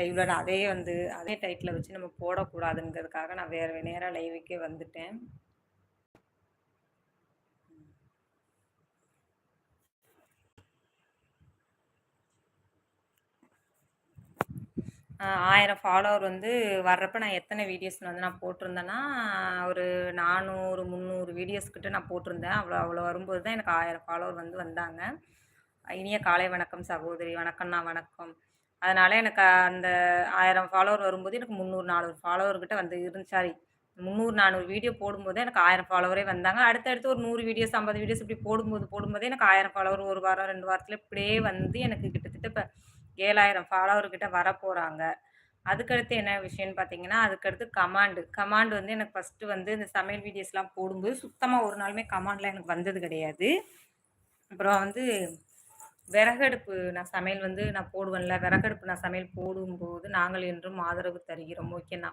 லைவ்ல நான் அதே வந்து அதே டைட்டில் வச்சு நம்ம போடக்கூடாதுங்கிறதுக்காக நான் வேறு நேராக லைவுக்கே வந்துட்டேன். ஆயிரம் ஃபாலோவர் வந்து வர்றப்ப நான் எத்தனை வீடியோஸ் வந்து நான் போட்டிருந்தேன்னா ஒரு நானூறு முந்நூறு வீடியோஸ்கிட்ட நான் போட்டிருந்தேன். அவ்வளோ அவ்வளோ வரும்போது தான் எனக்கு ஆயிரம் ஃபாலோவர் வந்து வந்தாங்க. இனிய காலை வணக்கம் சகோதரி வணக்கம்ண்ணா வணக்கம். அதனால் எனக்கு அந்த ஆயிரம் ஃபாலோவர் வரும்போது எனக்கு முந்நூறு நானூறு ஃபாலோவர்கிட்ட வந்து இருந்து சாரி முந்நூறு நானூறு வீடியோ போடும்போது எனக்கு ஆயிரம் ஃபாலோவரே வந்தாங்க. அடுத்தடுத்து ஒரு நூறு வீடியோஸ் ஐம்பது வீடியோஸ் இப்படி போடும்போது போடும்போதே எனக்கு ஆயிரம் ஃபாலோவர் ஒரு வாரம் ரெண்டு வாரத்தில் இப்படியே வந்து எனக்கு கிட்டத்தட்ட இப்போ ஏழாயிரம் ஃபாலோவர் வர வரப்போகிறாங்க அதுக்கடுத்து என்ன விஷயம்னு பார்த்தீங்கன்னா அதுக்கடுத்து கமாண்டு கமாண்டு வந்து எனக்கு ஃபஸ்ட்டு வந்து இந்த சமையல் வீடியோஸ்லாம் போடும்போது சுத்தமாக ஒரு நாளுமே கமாண்ட்லாம் எனக்கு வந்தது கிடையாது. அப்புறம் வந்து விறகடுப்பு நான் சமையல் வந்து நான் போடுவேன்ல. விறகடுப்பு நான் சமையல் போடும்போது நாங்கள் என்றும் ஆதரவு தருகிறோம். ஓகேண்ணா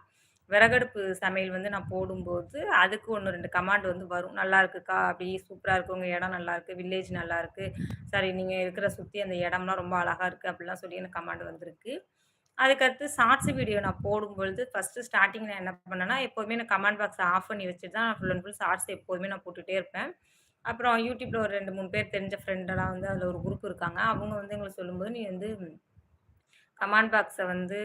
விறகடுப்பு சமையல் வந்து நான் போடும்போது அதுக்கு ஒன்று ரெண்டு கமாண்ட் வந்து வரும். நல்லா இருக்குக்கா? அப்படி சூப்பராக இருக்கு. உங்கள் இடம் நல்லாயிருக்கு வில்லேஜ் நல்லாயிருக்கு சரி நீங்கள் இருக்கிற சுற்றி அந்த இடம்லாம் ரொம்ப அழகாக இருக்குது அப்படிலாம் சொல்லி எனக்கு கமாண்ட் வந்திருக்கு. அதுக்கடுத்து ஷார்ட்ஸ் வீடியோ நான் போடும்பொழுது ஃபஸ்ட்டு ஸ்டார்டிங் நான் என்ன பண்ணேன்னா எப்போதுமே நான் கமெண்ட் பாக்ஸை ஆஃப் பண்ணி வச்சுட்டு தான் நான் ஃபுல் அண்ட் ஃபுல் ஷார்ட்ஸ் எப்போதுமே நான் போட்டுகிட்டே இருப்பேன். அப்புறம் யூடியூப்பில் ஒரு ரெண்டு மூணு பேர் தெரிஞ்ச ஃப்ரெண்டெல்லாம் வந்து அதில் ஒரு குரூப் இருக்காங்க. அவங்க வந்து எங்களுக்கு சொல்லும்போது நீ வந்து கமாண்ட் பாக்ஸை வந்து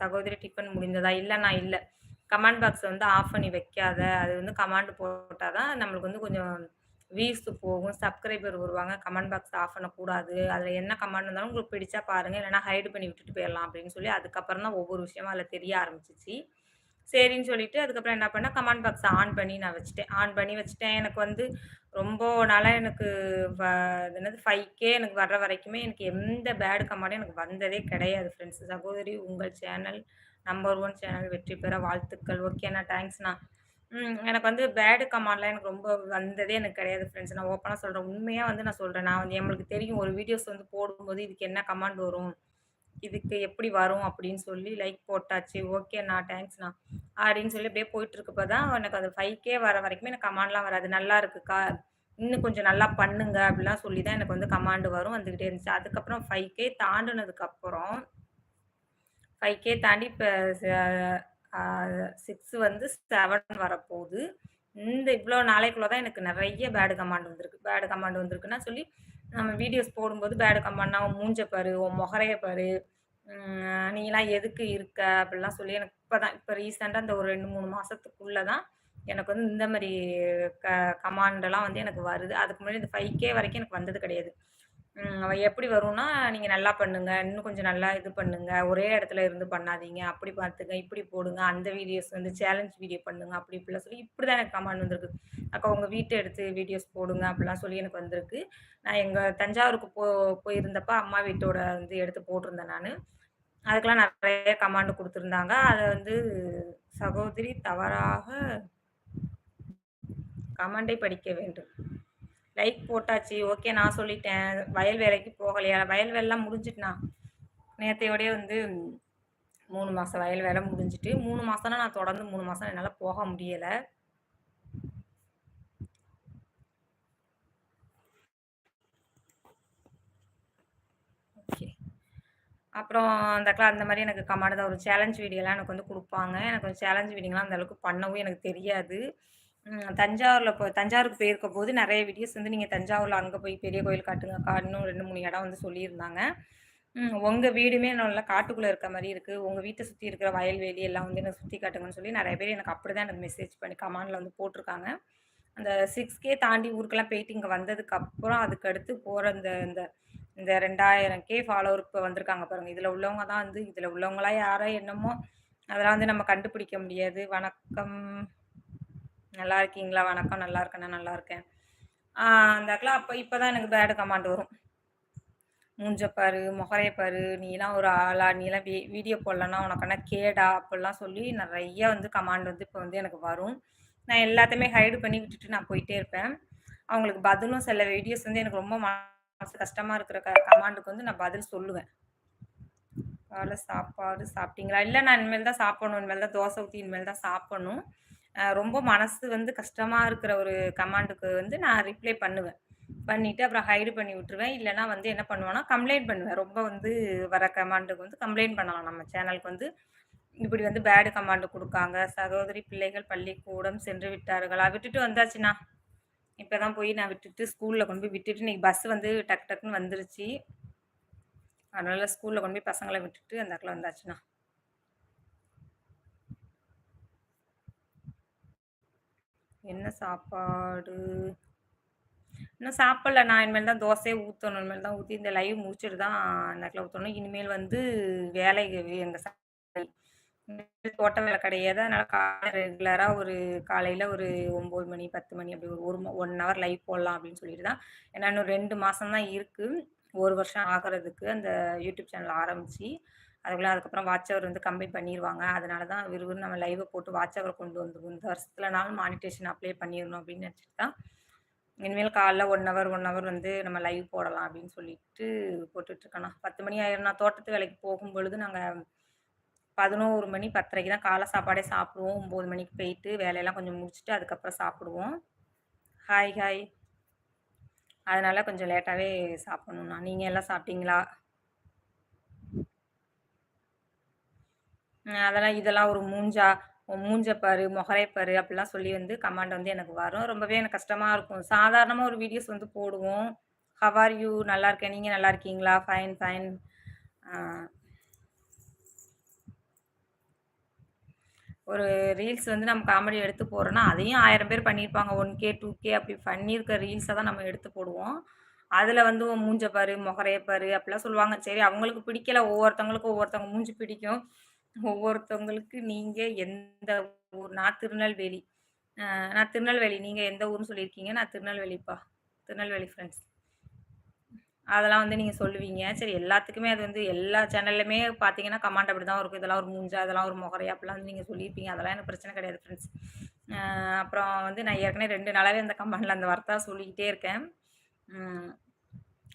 சகோதரி டிஃபன் முடிந்ததா? இல்லை நான் இல்லை. கமெண்ட் பாக்ஸை வந்து ஆஃப் பண்ணி வைக்காத. அது வந்து கமாண்ட் போட்டால் தான் நம்மளுக்கு வந்து கொஞ்சம் வியூஸ் போகும். சப்ஸ்கிரைபர் வருவாங்க. கமெண்ட் பாக்ஸ் ஆஃப் பண்ணக்கூடாது. அதில் என்ன கமெண்ட் இருந்தாலும் உங்களுக்கு பிடிச்சா பாருங்கள் இல்லைனா ஹைடு பண்ணி விட்டுட்டு போயிடலாம் அப்படின்னு சொல்லி அதுக்கப்புறம் தான் ஒவ்வொரு விஷயமும் அதில் தெரிய ஆரம்பிச்சிச்சு. சரின்னு சொல்லிட்டு அதுக்கப்புறம் என்ன பண்ணேன் கமெண்ட் பாக்ஸை ஆன் பண்ணி நான் வச்சுட்டேன். ஆன் பண்ணி வச்சுட்டேன். எனக்கு வந்து ரொம்ப நாளாக எனக்கு என்னது ஃபைவ் கே எனக்கு வர்ற வரைக்குமே எனக்கு எந்த பேடு கமாண்டும் எனக்கு வந்ததே கிடையாது ஃப்ரெண்ட்ஸ் சகோதரி உங்கள் சேனல் நம்பர் ஒன் சேனல் வெற்றி பெற வாழ்த்துக்கள். ஓகேண்ணா தேங்க்ஸ்ண்ணா எனக்கு வந்து பேடு கமாண்ட்லாம் எனக்கு ரொம்ப வந்ததே எனக்கு கிடையாது ஃப்ரெண்ட்ஸ் நான் ஓப்பனாக சொல்கிறேன் உண்மையாக வந்து நான் சொல்கிறேன் நான் வந்து நம்மளுக்கு தெரியும் ஒரு வீடியோஸ் வந்து போடும்போது இதுக்கு என்ன கமாண்ட் வரும்? இதுக்கு எப்படி வரும் அப்படின்னு சொல்லி லைக் போட்டாச்சு. ஓகேண்ணா தேங்க்ஸ்ண்ணா அப்படின்னு சொல்லி அப்படியே போயிட்டு இருக்கப்போ தான் எனக்கு அது ஃபைவ் கே வர வரைக்குமே எனக்கு கமாண்ட்லாம் வராது. நல்லா இருக்குக்கா இன்னும் கொஞ்சம் நல்லா பண்ணுங்க அப்படிலாம் சொல்லி தான் எனக்கு வந்து கமாண்டு வரும் வந்துக்கிட்டே இருந்துச்சு. அதுக்கப்புறம் ஃபைவ் கே தாண்டினதுக்கப்புறம் ஃபைவ் கே தாண்டி இப்போ சிக்ஸ் வந்து செவன் வரப்போகுது. இந்த இவ்வளோ நாளைக்குள்ள தான் எனக்கு நிறைய பேடு கமாண்ட் வந்திருக்கு. பேடு கமாண்ட் வந்திருக்குன்னா சொல்லி நம்ம வீடியோஸ் போடும்போது பேடு கமெண்ட்னா உன் மூஞ்ச பாரு உன் முகரைய பாரு நீலாம் எதுக்கு இருக்க? அப்படிலாம் சொல்லி எனக்கு இப்போ தான் இப்போ ரீசெண்டாக இந்த ஒரு ரெண்டு மூணு மாதத்துக்குள்ளே தான் எனக்கு வந்து இந்த மாதிரி க கமாண்டெல்லாம் வந்து எனக்கு வருது. அதுக்கு முன்னாடி இந்த ஃபைவ் கே வரைக்கும் எனக்கு வந்தது கிடையாது. அவள் எப்படி வரும்னா நீங்கள் நல்லா பண்ணுங்க. இன்னும் கொஞ்சம் நல்லா இது பண்ணுங்க. ஒரே இடத்துல இருந்து பண்ணாதீங்க. அப்படி பார்த்துங்க இப்படி போடுங்க. அந்த வீடியோஸ் வந்து சேலஞ்ச் வீடியோ பண்ணுங்க. அப்படி இப்படிலாம் சொல்லி இப்படி தான் எனக்கு கமெண்ட் வந்திருக்கு. அக்கா உங்கள் வீட்டை எடுத்து வீடியோஸ் போடுங்க. அப்படிலாம் சொல்லி எனக்கு வந்திருக்கு. நான் எங்கள் தஞ்சாவூருக்கு போ போயிருந்தப்ப அம்மா வீட்டோட வந்து எடுத்து போட்டிருந்தேன் நான். அதுக்கெலாம் நிறைய கமாண்டு கொடுத்துருந்தாங்க. அதை வந்து சகோதரி தவறாக கமாண்டை படிக்க வேண்டும். லைக் போட்டாச்சு. ஓகே நான் சொல்லிட்டேன். வயல் வேலைக்கு போகலையா? வயல் வேலைலாம் முடிஞ்சிட்டுனா? நேற்றையோடய வந்து மூணு மாதம் வயல் வேலை முடிஞ்சிட்டு மூணு மாதம்னா நான் தொடர்ந்து மூணு மாதம் என்னால் போக முடியலை. ஓகே அப்புறம் அந்த கிளா அந்த மாதிரி எனக்கு கமாண்டதாக ஒரு சேலஞ்ச் வீடியோலாம் எனக்கு வந்து கொடுப்பாங்க. எனக்கு சேலஞ்ச் வீடியோலாம் அந்த அளவுக்கு பண்ணவும் எனக்கு தெரியாது. தஞ்சாவூரில் இப்போ தஞ்சாவூருக்கு போயிருக்க போது நிறைய வீடியோஸ் வந்து நீங்கள் தஞ்சாவூரில் அங்கே போய் பெரிய கோயில் காட்டுங்கக்கா இன்னும் ரெண்டு மூணு இடம் வந்து சொல்லியிருந்தாங்க. உங்கள் வீடுமே நல்லா காட்டுக்குள்ளே இருக்க மாதிரி இருக்குது உங்கள் வீட்டை சுற்றி இருக்கிற வயல்வெளி எல்லாம் வந்து எனக்கு சுற்றி காட்டுங்கன்னு சொல்லி நிறைய பேர் எனக்கு அப்படி தான் எனக்கு மெசேஜ் பண்ணி கமாண்டில் வந்து போட்டிருக்காங்க. அந்த சிக்ஸ் கே தாண்டி ஊருக்கெல்லாம் போயிட்டு இங்கே வந்ததுக்கப்புறம் அதுக்கடுத்து போகிற இந்த இந்த இந்த ரெண்டாயிரம் கே ஃபாலோவர் இப்போ வந்திருக்காங்க பாருங்கள் இதில் உள்ளவங்க தான் வந்து இதில் உள்ளவங்களாம் யாரோ என்னமோ அதெல்லாம் வந்து நம்ம கண்டுபிடிக்க முடியாது. வணக்கம். நல்லா இருக்கீங்களா? வணக்கம். நல்லா இருக்கேண்ணா நல்லா இருக்கேன். அந்த இடத்துல அப்போ இப்போ தான் எனக்கு பேடு கமாண்ட் வரும். மூஞ்சப்பாரு முகரையப்பாரு நீலாம் ஒரு ஆளா நீலாம் வீ வீடியோ போடலன்னா உனக்கான கேடா? அப்படிலாம் சொல்லி நிறைய வந்து கமாண்ட் வந்து இப்போ வந்து எனக்கு வரும். நான் எல்லாத்தையுமே ஹைடு பண்ணி விட்டுட்டு நான் போயிட்டே இருப்பேன். அவங்களுக்கு பதிலும் சில வீடியோஸ் வந்து எனக்கு ரொம்ப மனசு கஷ்டமாக இருக்கிற க கமாண்டுக்கு வந்து நான் பதில் சொல்லுவேன். காலை சாப்பாடு சாப்பிட்டீங்களா? இல்லை நான் இனிமேல் தான் சாப்பிடணும். இனிமேல் தான் தோசை ஊற்றி இனிமேல் தான் சாப்பிடணும். ரொம்ப மனசு வந்து கஷ்டமாக இருக்கிற ஒரு கமாண்டுக்கு வந்து நான் ரிப்ளை பண்ணுவேன். பண்ணிவிட்டு அப்புறம் ஹைடு பண்ணி விட்டுருவேன். இல்லைனா வந்து என்ன பண்ணுவேன்னா கம்ப்ளைண்ட் பண்ணுவேன். ரொம்ப வந்து வர கமாண்டுக்கு வந்து கம்ப்ளைண்ட் பண்ணலாம். நம்ம சேனலுக்கு வந்து இப்படி வந்து பேடு கமாண்டு கொடுக்காங்க. சகோதரி பிள்ளைகள் பள்ளிக்கூடம் சென்று விட்டார்களா? விட்டுட்டு வந்தாச்சுண்ணா. இப்போ தான் போய் நான் விட்டுட்டு ஸ்கூலில் கொண்டு போய் விட்டுட்டு இன்றைக்கி பஸ் வந்து டக் டக்குன்னு வந்துருச்சு. அதனால் ஸ்கூலில் கொண்டு போய் பசங்களை விட்டுட்டு அந்த இடத்துல வந்தாச்சுண்ணா. என்ன சாப்பாடு? இன்னும் சாப்பிடல நான். இனிமேல் தான் தோசையே ஊற்றணும் இனிமேல் தான் ஊற்றி இந்த லைவ் முடிச்சுட்டு தான் நக்கில் ஊற்றணும் இனிமேல் வந்து வேலை எங்கள் தோட்ட வேலை கிடையாது. அதனால் காலை ரெகுலராக ஒரு காலையில் ஒரு ஒம்பது மணி பத்து மணி அப்படி ஒரு ஒரு ஒன் ஹவர் லைவ் போடலாம் அப்படின்னு சொல்லிட்டு தான். ஏன்னா இன்னும் ரெண்டு மாதம் தான் இருக்குது ஒரு வருஷம் ஆகிறதுக்கு அந்த யூடியூப் சேனல் ஆரம்பித்து அதுக்குள்ளே அதுக்கப்புறம் வாட்ச் அவர் வந்து கம்ப்ளீட் பண்ணிடுவாங்க அதனால தான் விறுவிறு நம்ம லைவை போட்டு வாட்ச் அவர் கொண்டு வந்து இந்த வருஷத்துலனாலும் மானிட்டேஷன் அப்ளை பண்ணிடணும் அப்படின்னு நினச்சிட்டு தான் இனிமேல் காலைல ஒன் ஹவர் ஒன் ஹவர் வந்து நம்ம லைவ் போடலாம் அப்படின்னு சொல்லிட்டு போட்டுட்ருக்கேண்ணா. பத்து மணி ஆயிரம் நான் தோட்டத்து வேலைக்கு போகும் பொழுது நாங்கள் பதினோரு மணி பத்தரைக்கு தான் காலை சாப்பாடே சாப்பிடுவோம். ஒம்பது மணிக்கு போயிட்டு வேலையெல்லாம் கொஞ்சம் முடிச்சுட்டு அதுக்கப்புறம் சாப்பிடுவோம். ஹாய் ஹாய் அதனால் கொஞ்சம் லேட்டாகவே சாப்பிட்ணுண்ணா நீங்கள் எல்லாம் சாப்பிட்டீங்களா? அதெல்லாம் இதெல்லாம் ஒரு மூஞ்சா மூஞ்ச பாரு, முகரை பாரு அப்படிலாம் சொல்லி வந்து கமாண்ட் வந்து எனக்கு வரும். ரொம்பவே எனக்கு கஷ்டமாக இருக்கும். சாதாரணமாக ஒரு வீடியோஸ் வந்து போடுவோம். How are you? நல்லா இருக்கேன். நீங்கள் நல்லா இருக்கீங்களா? Fine, fine. ஒரு ரீல்ஸ் வந்து நம்ம காமெடி எடுத்து போகிறோன்னா அதையும் ஆயிரம் பேர் பண்ணியிருப்பாங்க. ஒன் கே, டூ கே அப்படி பண்ணியிருக்க ரீல்ஸை தான் நம்ம எடுத்து போடுவோம். அதில் வந்து மூஞ்ச பாரு, முகரைய பாரு அப்படிலாம் சொல்லுவாங்க. சரி அவங்களுக்கு பிடிக்கல. ஒவ்வொருத்தவங்களுக்கும் ஒவ்வொருத்தவங்க மூஞ்சி பிடிக்கும். ஒவ்வொருத்தவங்களுக்கு நீங்க எந்த ஊர்? நான் திருநெல்வேலி. நான் திருநெல்வேலி. நீங்க எந்த ஊர்னு சொல்லியிருக்கீங்க? நான் திருநெல்வேலிப்பா. திருநெல்வேலி ஃப்ரெண்ட்ஸ். அதெல்லாம் வந்து நீங்கள் சொல்லுவீங்க. சரி எல்லாத்துக்குமே அது வந்து எல்லா சேனல்லுமே பார்த்தீங்கன்னா, கமாண்ட் அப்படி தான் இருக்கும். இதெல்லாம் ஒரு மூஞ்சா, அதெல்லாம் ஒரு முகரையா அப்படிலாம் வந்து நீங்கள் சொல்லியிருப்பீங்க. அதெல்லாம் எனக்கு பிரச்சனை கிடையாது ஃப்ரெண்ட்ஸ். அப்புறம் வந்து நான் ஏற்கனவே ரெண்டு நாளாகவே அந்த கமாண்டில் அந்த வார்த்தை சொல்லிக்கிட்டே இருக்கேன்.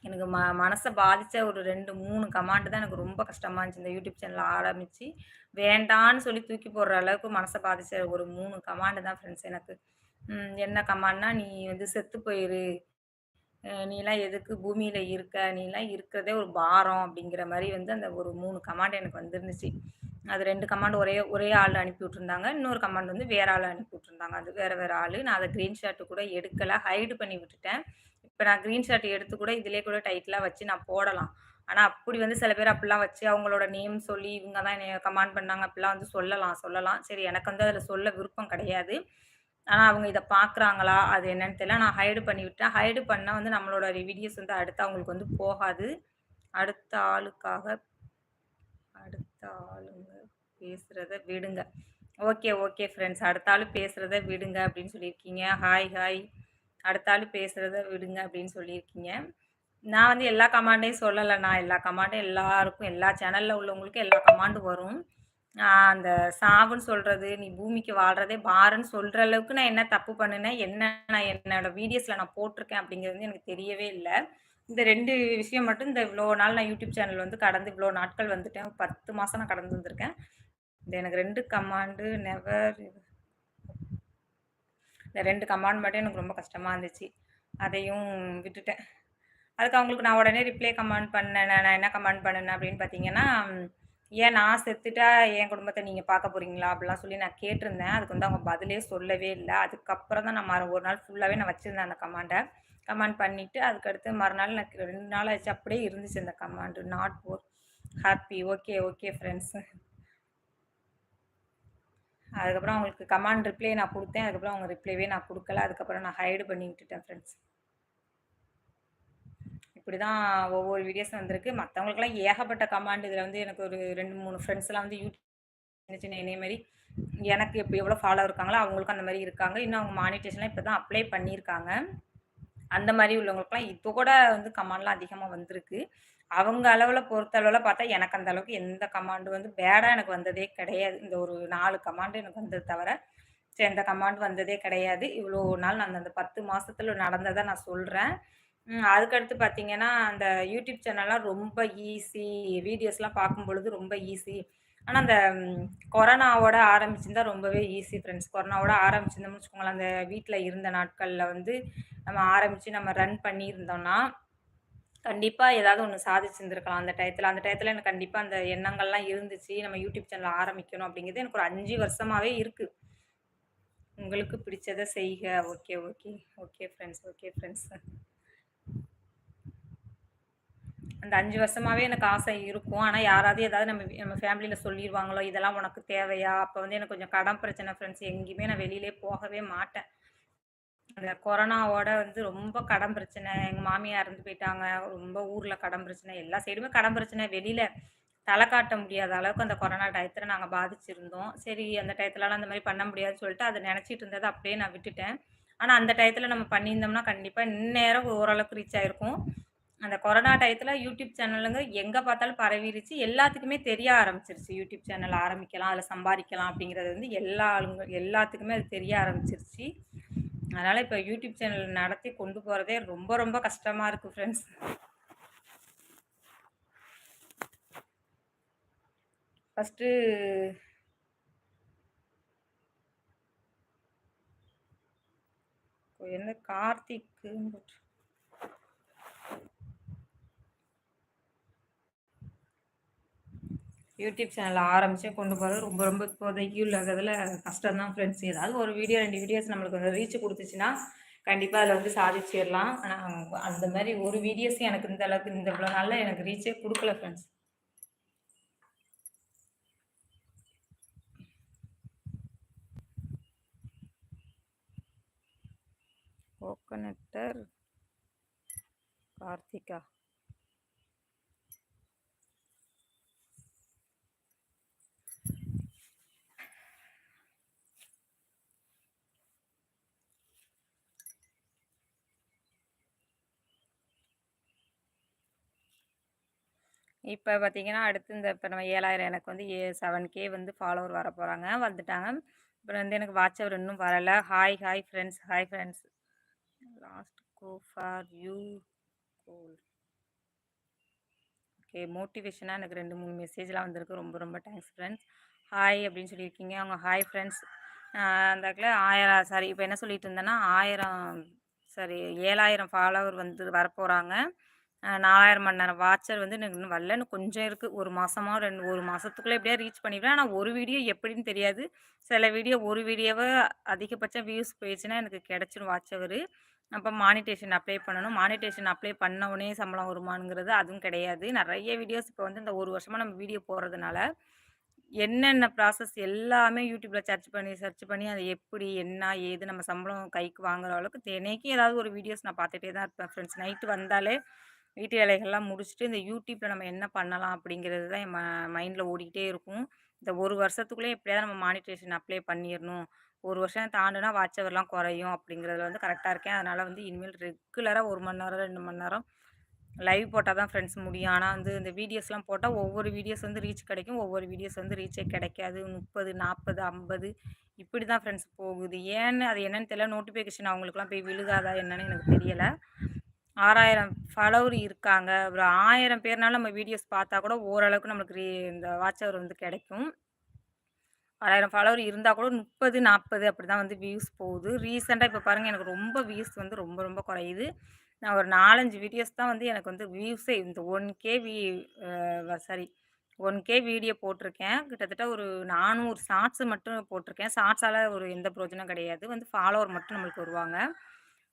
எனக்கு ம மனசை பாதித்த ஒரு ரெண்டு மூணு கமாண்டு தான் எனக்கு ரொம்ப கஷ்டமாக இருந்துச்சு. இந்த யூடியூப் சேனல் ஆரம்பித்து வேண்டான்னு சொல்லி தூக்கி போடுற அளவுக்கு மனசை பாதித்த ஒரு மூணு கமாண்டு தான் ஃப்ரெண்ட்ஸ் எனக்கு. என்ன கமாண்ட்னா நீ வந்து செத்து போயிரு. நீலாம் எதுக்கு பூமியில் இருக்க? நீலாம் இருக்கிறதே ஒரு பாரம் அப்படிங்கிற மாதிரி வந்து அந்த ஒரு மூணு கமாண்ட் எனக்கு வந்துருந்துச்சு. அது ரெண்டு கமாண்ட் ஒரே ஒரே ஆள் அனுப்பி விட்ருந்தாங்க இன்னொரு கமாண்ட் வந்து வேறு ஆள் அனுப்பி விட்ருந்தாங்க அது வேறு வேறு ஆள். நான் அதை க்ரீன்ஷாட்டு கூட எடுக்கலை. ஹைடு பண்ணி விட்டுட்டேன். இப்போ நான் க்ரீன்ஷாட் எடுத்து கூட இதிலே கூட டைட்டிலாக வச்சு நான் போடலாம். ஆனால் அப்படி வந்து சில பேர் அப்படிலாம் வச்சு அவங்களோட நேம் சொல்லி இவங்க தான் என்னை கமாண்ட் பண்ணாங்க அப்படிலாம் வந்து சொல்லலாம் சொல்லலாம். சரி எனக்கு வந்து அதில் சொல்ல விருப்பம் கிடையாது. ஆனால் அவங்க இதை பார்க்குறாங்களா அது என்னன்னு தெரியல. நான் ஹைடு பண்ணி விட்டேன். ஹைடு பண்ணால் வந்து நம்மளோட வீடியோஸ் வந்து அடுத்து அவங்களுக்கு வந்து போகாது. அடுத்த ஆளுக்காக அடுத்த ஆளுங்க பேசுகிறத விடுங்க. ஓகே ஓகே ஃப்ரெண்ட்ஸ் அடுத்த ஆள் பேசுகிறத விடுங்க அப்படின்னு சொல்லியிருக்கீங்க. ஹாய் ஹாய் அடுத்தாலும் பேசுகிறத விடுங்க அப்படின்னு சொல்லியிருக்கீங்க. நான் வந்து எல்லா கமாண்டையும் சொல்லலை. நான் எல்லா கமாண்டும் எல்லாருக்கும் எல்லா சேனலில் உள்ளவங்களுக்கும் எல்லா கமாண்டும் வரும். அந்த சாவுன்னு சொல்கிறது நீ பூமிக்கு வாழ்கிறதே பாருன்னு சொல்கிற அளவுக்கு நான் என்ன தப்பு பண்ணினேன் என்ன நான் என்னோடய வீடியோஸில் நான் போட்டிருக்கேன் அப்படிங்கிறது வந்து எனக்கு தெரியவே இல்லை. இந்த ரெண்டு விஷயம் மட்டும் இந்த இவ்வளோ நாள் நான் யூடியூப் சேனல் வந்து கடந்து இவ்வளோ நாட்கள் வந்துட்டேன். பத்து மாதம் நான் கடந்து வந்திருக்கேன். இந்த எனக்கு ரெண்டு கமாண்டு நெவர் இந்த ரெண்டு கமாண்ட் மட்டும் எனக்கு ரொம்ப கஷ்டமாக இருந்துச்சு. அதையும் விட்டுட்டேன். அதுக்கு அவங்களுக்கு நான் உடனே ரிப்ளை கமெண்ட் பண்ணேன். நான் என்ன கமெண்ட் பண்ணேன் அப்படின்னு பார்த்தீங்கன்னா ஏன் நான் செத்துட்டா என் குடும்பத்தை நீங்கள் பார்க்க போகிறீங்களா அப்படிலாம் சொல்லி நான் கேட்டிருந்தேன். அதுக்கு வந்து அவங்க பதிலே சொல்லவே இல்லை. அதுக்கப்புறம் தான் நான் மறு ஒரு நாள் ஃபுல்லாகவே நான் வச்சுருந்தேன் அந்த கமாண்டை கமெண்ட் பண்ணிவிட்டு அதுக்கடுத்து மறுநாள் எனக்கு ரெண்டு நாள் ஆச்சு. அப்படியே இருந்துச்சு அந்த comment not for happy okay okay friends அதுக்கப்புறம் அவங்களுக்கு கமாண்ட் ரிப்ளை நான் கொடுத்தேன். அதுக்கப்புறம் அவங்க ரிப்ளைவே நான் கொடுக்கல. அதுக்கப்புறம் நான் ஹைடு பண்ணி விட்டுட்டேன் ஃப்ரெண்ட்ஸ் இப்படி தான் ஒவ்வொரு வீடியோஸும் வந்திருக்கு. மற்றவங்களுக்குலாம் ஏகப்பட்ட கமாண்ட் இதில் வந்து எனக்கு ஒரு ரெண்டு மூணு ஃப்ரெண்ட்ஸ்லாம் வந்து யூடியூப் சின்ன சின்ன மாதிரி எனக்கு இப்போ எவ்வளோ ஃபாலோ இருக்காங்களோ அவங்களுக்கும் அந்த மாதிரி இருக்காங்க. இன்னும் அவங்க மானிட்டேஷன்லாம் இப்போ தான் அப்ளை பண்ணியிருக்காங்க. அந்த மாதிரி உள்ளவங்களுக்குலாம் இப்போ கூட வந்து கமாண்ட்லாம் அதிகமாக வந்திருக்கு. அவங்க அளவில் பொறுத்த அளவில் பார்த்தா எனக்கு அந்த அளவுக்கு எந்த கமாண்டு வந்து பேடாக எனக்கு வந்ததே கிடையாது இந்த ஒரு நாலு கமாண்டு எனக்கு வந்தது தவிர சரி எந்த கமாண்ட் வந்ததே கிடையாது இவ்வளோ நாள் நான் அந்த பத்து மாதத்தில் நடந்ததை நான் சொல்கிறேன் அதுக்கடுத்து பார்த்தீங்கன்னா, அந்த யூடியூப் சேனல்லாம் ரொம்ப ஈஸி. வீடியோஸ்லாம் பார்க்கும் பொழுது ரொம்ப ஈஸி. ஆனால் அந்த கொரோனாவோட ஆரம்பிச்சிருந்தா ரொம்பவே ஈஸி ஃப்ரெண்ட்ஸ். கொரோனாவோட ஆரம்பிச்சிருந்தோம்னு வச்சுக்கோங்களேன், அந்த வீட்டில் இருந்த நாட்களில் வந்து நம்ம ஆரம்பித்து நம்ம ரன் பண்ணியிருந்தோம்னா, கண்டிப்பாக ஏதாவது ஒன்று சாதிச்சிருந்திருக்கலாம் அந்த டயத்தில் அந்த டயத்தில் எனக்கு கண்டிப்பாக அந்த எண்ணங்கள்லாம் இருந்துச்சு. நம்ம யூடியூப் சேனல் ஆரம்பிக்கணும் அப்படிங்கிறது எனக்கு ஒரு அஞ்சு வருஷமாகவே இருக்குது உங்களுக்கு பிடிச்சத செய்க. Okay, okay. Okay friends, okay friends. அந்த அஞ்சு வருஷமாகவே எனக்கு ஆசை இருக்கும். ஆனால் யாராவது ஏதாவது நம்ம நம்ம ஃபேமிலியில் சொல்லிடுவாங்களோ இதெல்லாம் உனக்கு தேவையா? அப்போ வந்து எனக்கு கொஞ்சம் கடன் பிரச்சனை ஃப்ரெண்ட்ஸ். எங்கேயுமே நான் வெளியிலே போகவே மாட்டேன். அந்த கொரோனாவோட வந்து ரொம்ப கடன் பிரச்சனை. எங்க மாமியார் இறந்து போயிட்டாங்க. ரொம்ப ஊர்ல கடன் பிரச்சனை. எல்லா சைடுமே கடன் பிரச்சனை. வெளியில தலை காட்ட முடியாத அளவுக்கு அந்த கொரோனா டயத்துல நாங்க பாதிச்சிருந்தோம். சரி அந்த டயத்துலலாம் அந்த மாதிரி பண்ண முடியாதுன்னு சொல்லிட்டு, அதை நினைச்சிட்டு இருந்ததை அப்படியே நான் விட்டுட்டேன். ஆனா, அந்த டயத்துல நம்ம பண்ணியிருந்தோம்னா, கண்டிப்பா இந்நேரம் ஓரளவுக்கு ரீச் ஆயிருக்கும். அந்த கொரோனா டயத்துல யூடியூப் சேனலுங்க எங்க பார்த்தாலும் பரவிருச்சு. எல்லாத்துக்குமே தெரிய ஆரம்பிச்சிருச்சு யூடியூப் சேனல் ஆரம்பிக்கலாம், அதுல சம்பாதிக்கலாம் அப்படிங்கிறது வந்து எல்லா ஆளுங்க எல்லாத்துக்குமே அது தெரிய ஆரம்பிச்சிருச்சு அதனால இப்போ யூடியூப் சேனல் நடத்தி கொண்டு போகிறதே ரொம்ப ரொம்ப கஷ்டமாக இருக்குது ஃப்ரெண்ட்ஸ். ஃபஸ்ட்டு என்ன கார்த்திக்கு யூடியூப் சேனல் ஆரம்பித்து கொண்டு போகிறது ரொம்ப ரொம்ப இப்போதைக்கு உள்ளதில் கஷ்டம் தான் ஃப்ரெண்ட்ஸ். ஏதாவது ஒரு வீடியோ ரெண்டு வீடியோஸ் நம்மளுக்கு வந்து ரீச் கொடுத்துச்சுன்னா கண்டிப்பாக அதில் வந்து சாதிச்சிடலாம் ஆனால் அந்த மாதிரி ஒரு வீடியோஸும் எனக்கு இந்த அளவுக்கு இந்த இவ்வளோ நாளில் எனக்கு ரீச்சே கொடுக்கல ஃப்ரெண்ட்ஸ். கோகனட்டர் கார்த்திகா. இப்போ பார்த்தீங்கன்னா, அடுத்து இந்த இப்போ நம்ம 7000 எனக்கு வந்து ஏ 7கே வந்து ஃபாலோவர் வரப்போறாங்க. வந்துட்டாங்க. அப்புறம் வந்து எனக்கு வாட்ச் ஹவர் இன்னும் வரல. Hi, hi friends, hi friends. Last go for you goal. Okay. மோட்டிவேஷனாக எனக்கு 2, 3 மெசேஜ்லாம் வந்திருக்கு. ரொம்ப ரொம்ப தேங்க்ஸ் ஃப்ரெண்ட்ஸ். ஹாய் அப்படின்னு சொல்லியிருக்கீங்க. அவங்க ஹாய் ஃப்ரெண்ட்ஸ். அ அந்த இடத்துல 1000 சாரி இப்போ என்ன சொல்லிட்டு இருந்தேன்னா, ஆயிரம் சாரி 7000 ஃபாலோவர் வந்து வரப்போகிறாங்க நாலாயிரம் மணி நேரம் வாட்சர் வந்து எனக்கு இன்னும் வரல. இன்னும் கொஞ்சம் இருக்கு. 1 மாசமா 2 1 மாசத்துக்குள்ள எப்படியாவது ரீச் பண்ணிடுவேன் ஆனால் ஒரு வீடியோ எப்படின்னு தெரியாது. சில வீடியோ ஒரு வீடியோவை அதிகபட்சம் வியூஸ் போயிடுச்சுன்னா எனக்கு கிடச்சிரும் வாட்சவர் அப்போ மானிட்டேஷன் அப்ளை பண்ணணும். மானிட்டேஷன் அப்ளை பண்ண உடனே சம்பளம் வருமானுங்கிறது அதுவும் கிடையாது. நிறைய வீடியோஸ் இப்போ வந்து இந்த ஒரு வருஷமாக நம்ம வீடியோ போடுறதுனால, என்னென்ன ப்ராசஸ் எல்லாமே யூடியூப்பில் சர்ச் பண்ணி, சர்ச் பண்ணி அது எப்படி, என்ன, ஏது நம்ம சம்பளம் கைக்கு வாங்குற அளவுக்கு தினைக்கும் ஏதாவது ஒரு வீடியோஸ் நான் பார்த்துட்டே தான் இருப்பேன் ஃப்ரெண்ட்ஸ். நைட்டு வந்தாலே வீட்டு வேலைகள்லாம் முடிச்சுட்டு, இந்த யூடியூப்பில் நம்ம என்ன பண்ணலாம் அப்படிங்கிறது தான் என் ம மைண்டில் ஓடிக்கிட்டே இருக்கும். இந்த ஒரு வருஷத்துக்குள்ளே எப்படியாவது நம்ம மானிட்டேஷன் அப்ளை பண்ணிடணும் ஒரு வருஷம் தாண்டுனா வாட்சவர்லாம் குறையும் அப்படிங்கிறதுல வந்து கரெக்டாக இருக்கேன். அதனால் வந்து இனிமேல் ரெகுலராக ஒரு மணி நேரம், ரெண்டு மணி நேரம் லைவ் போட்டால் தான் ஃப்ரெண்ட்ஸ் முடியும். ஆனால் வந்து இந்த வீடியோஸ்லாம் போட்டால் ஒவ்வொரு வீடியோஸ் வந்து ரீச் கிடைக்கும். ஒவ்வொரு வீடியோஸ் வந்து ரீச்சே கிடைக்காது. 30, 40, 50 இப்படி தான் ஃப்ரெண்ட்ஸ் போகுது. ஏன்னு அது என்னன்னு தெரியல. நோட்டிஃபிகேஷன் அவங்களுக்குலாம் போய் விழுகாதா என்னன்னு எனக்கு தெரியலை 6000 ஃபாலோவர் இருக்காங்க. ஒரு 1000 பேர்னால நம்ம வீடியோஸ் பார்த்தா கூட ஓரளவுக்கு நம்மளுக்கு ரீ இந்த வாட்ச் ஹவர் வந்து கிடைக்கும். 6000 ஃபாலோவர் இருந்தா கூட 30, 40 அப்படிதான் வந்து வியூஸ் போகுது. ரீசெண்டாக இப்ப பாருங்க எனக்கு ரொம்ப வியூஸ் வந்து ரொம்ப ரொம்ப குறையுது. நான் ஒரு 4, 5 வீடியோஸ் தான் வந்து எனக்கு வந்து வியூஸே இந்த 1கே வி அ சாரி 1கே வீடியோ போட்டிருக்கேன். கிட்டத்தட்ட ஒரு 400 ஷார்ட்ஸ் மட்டும் போட்டிருக்கேன். ஷார்ட்ஸால ஒரு எந்த பிரயோஜனம் கிடையாது. வந்து ஃபாலோவர் மட்டும் நம்மளுக்கு வருவாங்க.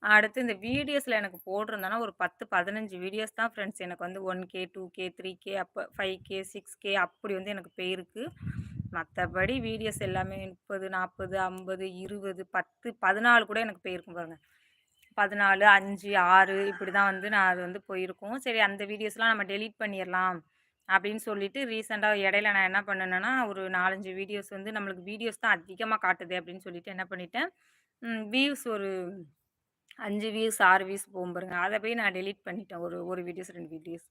அடுத்து இந்த வீடியோஸில் எனக்கு போட்டிருந்தோன்னா ஒரு 10, 15 வீடியோஸ் தான் ஃப்ரெண்ட்ஸ் எனக்கு வந்து one K two K three K அப்போ ஃபைவ் கே சிக்ஸ் கே அப்படி வந்து எனக்கு போயிருக்கு. மற்றபடி வீடியோஸ் எல்லாமே 30, 40, 50, 20, 10, 14 கூட எனக்கு போயிருக்கும் பாருங்க. 14, 5, 6 இப்படி தான் வந்து நான் அது வந்து போயிருக்கும். சரி அந்த வீடியோஸ்லாம் நம்ம டெலீட் பண்ணிடலாம் அப்படின்னு சொல்லிட்டு ரீசெண்டாக இடையில நான் என்ன பண்ணேன்னா ஒரு 4, 5 வீடியோஸ் வந்து நம்மளுக்கு வீடியோஸ் தான் அதிகமாக காட்டுது அப்படின்னு சொல்லிட்டு என்ன பண்ணிட்டேன், வியூஸ் ஒரு அஞ்சு வியூஸ், ஆறு வியூஸ் போகும் பாருங்க. அதை போய் நான் டெலீட் பண்ணிட்டேன். ஒரு ஒரு வீடியோஸ், ரெண்டு வீடியோஸ்.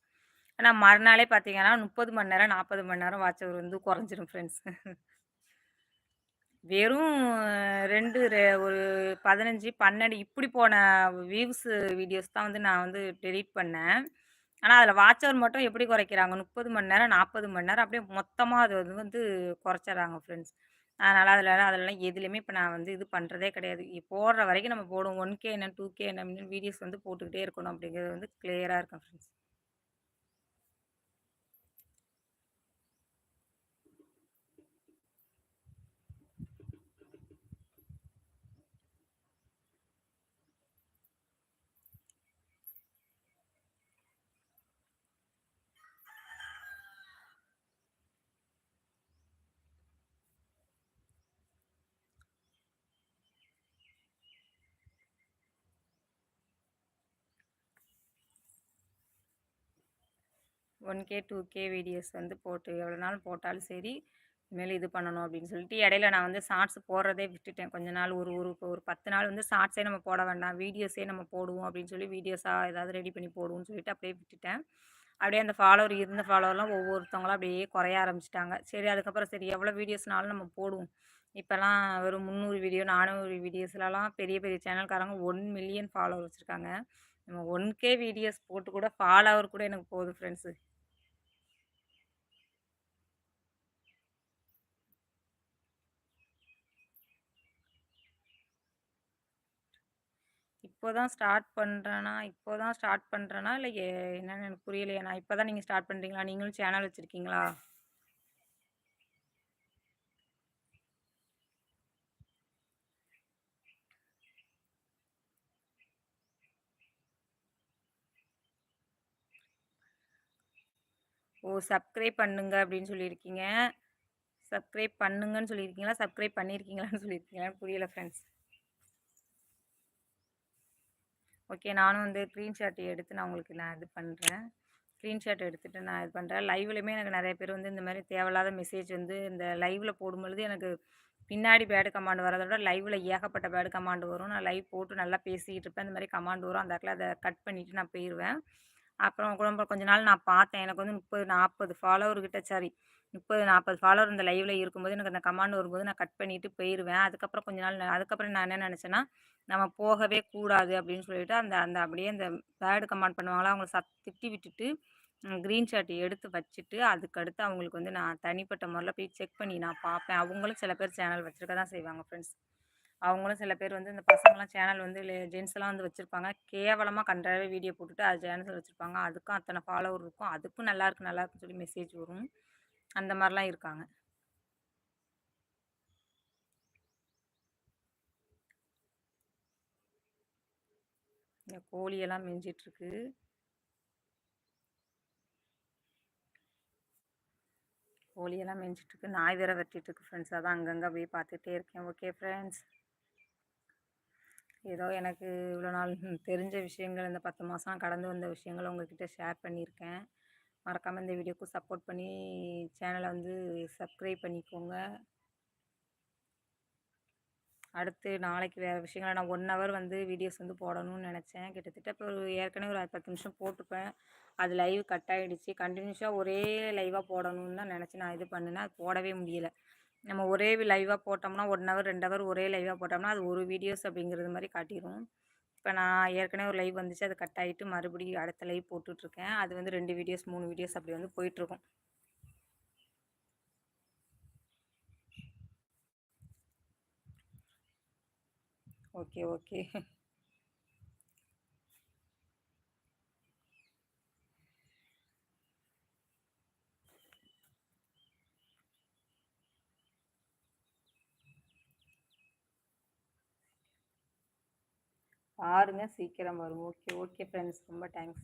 ஆனால் மறுநாளே பார்த்தீங்கன்னா, 30 மணி நேரம், 40 மணி நேரம் வாட்சவர் வந்து குறைஞ்சிரும் ஃப்ரெண்ட்ஸ். வெறும் ரெண்டு ரெ ஒரு 15, 12 இப்படி போன வியூஸ் வீடியோஸ் தான் வந்து நான் வந்து டெலிட் பண்ணேன். ஆனால் அதில் வாட்சவர் மட்டும் எப்படி குறைக்கிறாங்க? 30 மணி நேரம், 40 மணி நேரம் அப்படியே மொத்தமாக அது வந்து வந்து ஃப்ரெண்ட்ஸ். அதனால் அதிலலாம் அதிலலாம் எதுலயுமே இப்போ நான் வந்து இது பண்ணுறதே கிடையாது. இ போடுற வரைக்கும் நம்ம போடுவோம். ஒன் கே என்ன, டூ கே என்ன வீடியோஸ் வந்து போட்டுக்கிட்டே இருக்கணும் அப்படிங்கிறது வந்து கிளியராக இருக்கும் ஃப்ரெண்ட்ஸ். 1கே, 2கே வீடியோஸ் வந்து போட்டு எவ்வளோ நாள் போட்டாலும் சரி, இனிமேல் இது பண்ணணும் அப்படின்னு சொல்லிட்டு இடையில நான் வந்து ஷார்ட்ஸ் போடுறதே விட்டுட்டேன். கொஞ்ச நாள் ஒரு ஒரு ஒரு 10 நாள் வந்து ஷார்ட்ஸே நம்ம போட வேண்டாம். வீடியோஸே நம்ம போடுவோம் அப்படின்னு சொல்லி வீடியோஸாக ஏதாவது ரெடி பண்ணி போடுவோம்னு சொல்லிட்டு அப்படியே விட்டுட்டேன். அப்படியே அந்த ஃபாலோவர் இருந்த ஃபாலோவர்லாம் ஒவ்வொருத்தவங்களாம் அப்படியே குறைய ஆரம்பிச்சிட்டாங்க சரி அதுக்கப்புறம் சரி எவ்வளோ வீடியோஸ்னாலும் நம்ம போடுவோம். இப்போலாம் வெறும் 300 வீடியோ, 400 வீடியோஸ்லலாம் பெரிய பெரிய சேனல்காரங்க ஒன் மில்லியன் ஃபாலோவர் வச்சுருக்காங்க நம்ம ஒன் கே வீடியோஸ் போட்டு கூட ஃபாலோவர் கூட எனக்கு போகுது ஃப்ரெண்ட்ஸு. இப்போ தான் ஸ்டார்ட் பண்ணுறேன்னா இப்போ தான் ஸ்டார்ட் பண்ணுறேனா இல்லை எ என்னன்னு எனக்கு புரியலையே. நான் இப்போ தான் நீங்கள் ஸ்டார்ட் பண்ணுறீங்களா நீங்களும் சேனல் வச்சுருக்கீங்களா ஓ! சப்ஸ்கிரைப் பண்ணுங்க அப்படின்னு சொல்லியிருக்கீங்க. சப்ஸ்கிரைப் பண்ணுங்கன்னு சொல்லியிருக்கீங்களா? சப்ஸ்கிரைப் பண்ணியிருக்கீங்களான்னு சொல்லியிருக்கீங்களான்னு புரியல ஃப்ரெண்ட்ஸ். ஓகே. நானும் வந்து ஸ்க்ரீன்ஷாட் எடுத்து நான் உங்களுக்கு நான் இது பண்ணுறேன் ஸ்க்ரீன்ஷாட் எடுத்துகிட்டு நான் இது பண்ணுறேன் லைவ்லையுமே எனக்கு நிறைய பேர் வந்து இந்த மாதிரி தேவையில்லாத மெசேஜ் வந்து இந்த லைவில் போடும்பொழுது எனக்கு பின்னாடி பேடு கமாண்டு வரத விட லைவ்ல ஏகப்பட்ட பேடு கமாண்டு வரும். நான் லைவ் போட்டு நல்லா பேசிக்கிட்டு இருப்பேன். இந்த மாதிரி கமாண்டு வரும். அந்த இடத்துல அதை கட் பண்ணிவிட்டு நான் போயிடுவேன் அப்புறம் கூட கொஞ்ச நாள் நான் பார்த்தேன். எனக்கு வந்து 30, 40 ஃபாலோவர் கிட்ட சாரி 30, 40 ஃபாலோவர் இந்த லைவ்ல இருக்கும்போது எனக்கு அந்த கமாண்ட் வரும்போது நான் கட் பண்ணிட்டு போயிருவேன். அதுக்கப்புறம் கொஞ்ச நாள் அதுக்கப்புறம் நான் என்ன நினச்சேன்னா நம்ம போகவே கூடாது அப்படின்னு சொல்லிட்டு அந்த அந்த அப்படியே அந்த பேடு கமாண்ட் பண்ணுவாங்களா அவங்கள சத் திட்டி விட்டுட்டு க்ரீன் ஸ்க்ரீன்ஷாட் எடுத்து வச்சுட்டு, அதுக்கடுத்து அவங்களுக்கு வந்து நான் தனிப்பட்ட முறையில் போய் செக் பண்ணி நான் பார்ப்பேன். அவங்களும் சில பேர் சேனல் வச்சுருக்க தான் செய்வாங்க ஃப்ரெண்ட்ஸ். அவங்களும் சில பேர் வந்து இந்த பசங்களாம் சேனல் வந்து ஜென்ஸ்லாம் வந்து வச்சுருப்பாங்க கேவலமாக கண்டாவே வீடியோ போட்டுட்டு அது சேனல் வச்சுருப்பாங்க அதுக்கும் அத்தனை ஃபாலோவர் இருக்கும். அதுக்கும் நல்லாருக்கு, நல்லாருக்குன்னு சொல்லி மெசேஜ் வரும். அந்த மாதிரிலாம் இருக்காங்க. இந்த கோழியெல்லாம் மிஞ்சிட்ருக்கு கோழியெல்லாம் மிஞ்சிட்ருக்கு நாய் வேற வெட்டிட்டுருக்கு ஃப்ரெண்ட்ஸ். அதான் அங்கங்கே போய் பார்த்துட்டே இருக்கேன். Okay friends. ஏதோ எனக்கு இவ்வளோ நாள் தெரிஞ்ச விஷயங்கள் இந்த பத்து மாதம் கடந்து வந்த விஷயங்களை உங்ககிட்ட ஷேர் பண்ணியிருக்கேன். மறக்காமல் இந்த வீடியோக்கு சப்போர்ட் பண்ணி சேனலை வந்து சப்ஸ்கிரைப் பண்ணிக்கோங்க. அடுத்து நாளைக்கு வேறு விஷயங்கள நான் ஒன் ஹவர் வந்து வீடியோஸ் வந்து போடணும்னு நினச்சேன். கிட்டத்தட்ட இப்போ ஒரு ஏற்கனவே ஒரு 10 நிமிஷம் போட்டிருப்பேன். அது லைவ் கட் ஆகிடுச்சு கண்டினியூஸாக ஒரே லைவாக போடணும்னு தான் நினச்சி நான் இது பண்ணினேன். அது போடவே முடியல. நம்ம ஒரே லைவாக போட்டோம்னா ஒன் ஹவர், ரெண்டு ஹவர் ஒரே லைவாக போட்டோம்னா, அது ஒரு வீடியோஸ் அப்படிங்கிறது மாதிரி காட்டிடும் இப்போ நான் ஏற்கனவே ஒரு லைவ் வந்துச்சு. அது கட் ஆயிட்டு மறுபடியும் அடுத்த லைவ் போட்டுட்ருக்கேன். அது வந்து ரெண்டு வீடியோஸ், மூணு வீடியோஸ் அப்படி வந்து போயிட்டுருக்கும். Okay, okay. பாருங்க சீக்கிரம் வரும். Okay, okay friends. ரொம்ப தேங்க்ஸ்.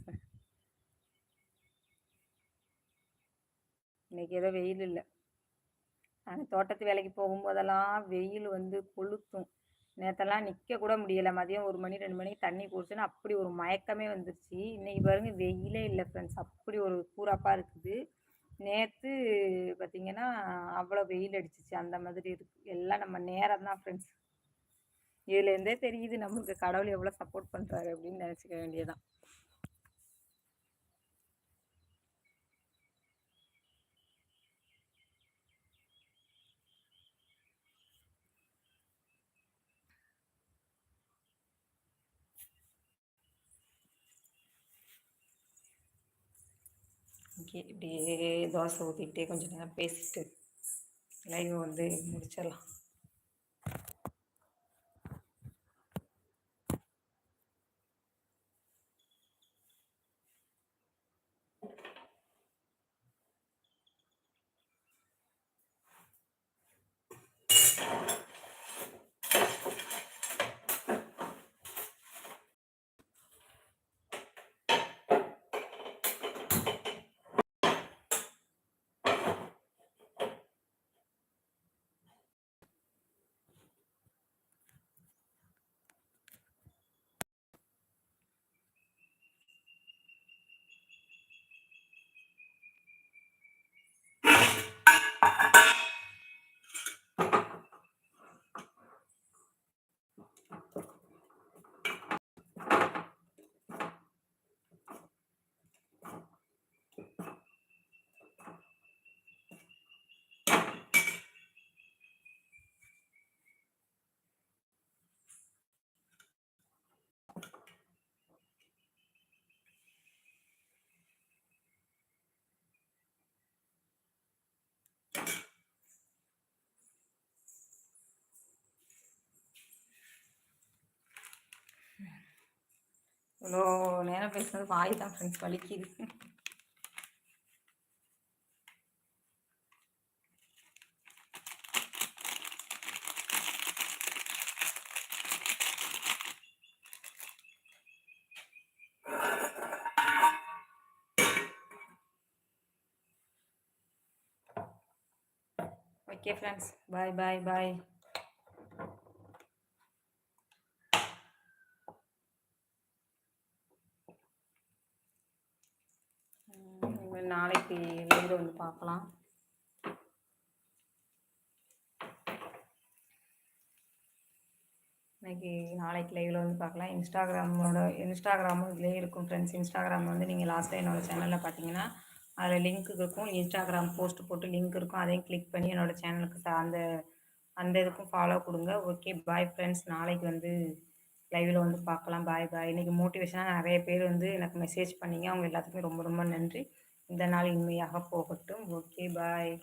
இன்னைக்கு ஏதோ வெயில் இல்லை நாங்கள் தோட்டத்து வேலைக்கு போகும்போதெல்லாம் வெயில் வந்து கொளுத்தும். நேற்றெல்லாம் நிற்க கூட முடியல. மதியம் ஒரு மணி, ரெண்டு மணிக்கு தண்ணி குடிச்சுன்னு அப்படி ஒரு மயக்கமே வந்துருச்சு. இன்னைக்கு பாருங்க வெயிலே இல்லை ஃப்ரெண்ட்ஸ். அப்படி ஒரு கூரப்பா இருக்குது. நேற்று பார்த்தீங்கன்னா, அவ்வளோ வெயில் அடிச்சிச்சு அந்த மாதிரி இருக்கு. எல்லாம் நம்ம நேரம் தான் ஃப்ரெண்ட்ஸ். இதுல இருந்தே தெரியுது நம்மளுக்கு கடவுள் எவ்வளவு சப்போர்ட் பண்றாரு அப்படின்னு நினச்சிக்க வேண்டியதான் ஓகே இப்படியே தோசை ஊற்றிக்கிட்டே கொஞ்சம் நேரம் பேசிட்டு லைவ் வந்து முடிச்சிடலாம். இவ்வளோ நேரம் பேசுனது வாய் தான் ஃப்ரெண்ட்ஸ் வலிக்குது. ஓகே ஃப்ரெண்ட்ஸ் பாய் பாய் பாய் நாளைக்கு லைவில் வந்து பார்க்கலாம் இன்றைக்கி நாளைக்கு லைவில் வந்து பார்க்கலாம் இன்ஸ்டாகிராமோட இன்ஸ்டாகிராமும் இதிலே இருக்கும் ஃப்ரெண்ட்ஸ் இன்ஸ்டாகிராம் வந்து நீங்கள் லாஸ்ட்டாக என்னோடய சேனலில் பார்த்தீங்கன்னா அதில் லிங்க் இருக்கும். இன்ஸ்டாகிராம் போஸ்ட் போட்டு லிங்க் இருக்கும். அதையும் கிளிக் பண்ணி என்னோடய சேனலுக்கு அந்த அந்த இதுக்கும் ஃபாலோ கொடுங்க. ஓகே பாய் ஃப்ரெண்ட்ஸ் நாளைக்கு வந்து லைவில் வந்து பார்க்கலாம் பாய் பாய் இன்றைக்கி மோட்டிவேஷனாக நிறைய பேர் வந்து எனக்கு மெசேஜ் பண்ணிங்க. அவங்க எல்லாத்துக்குமே ரொம்ப ரொம்ப நன்றி. இந்த நாள் இனிமையாக போகட்டும். Okay bye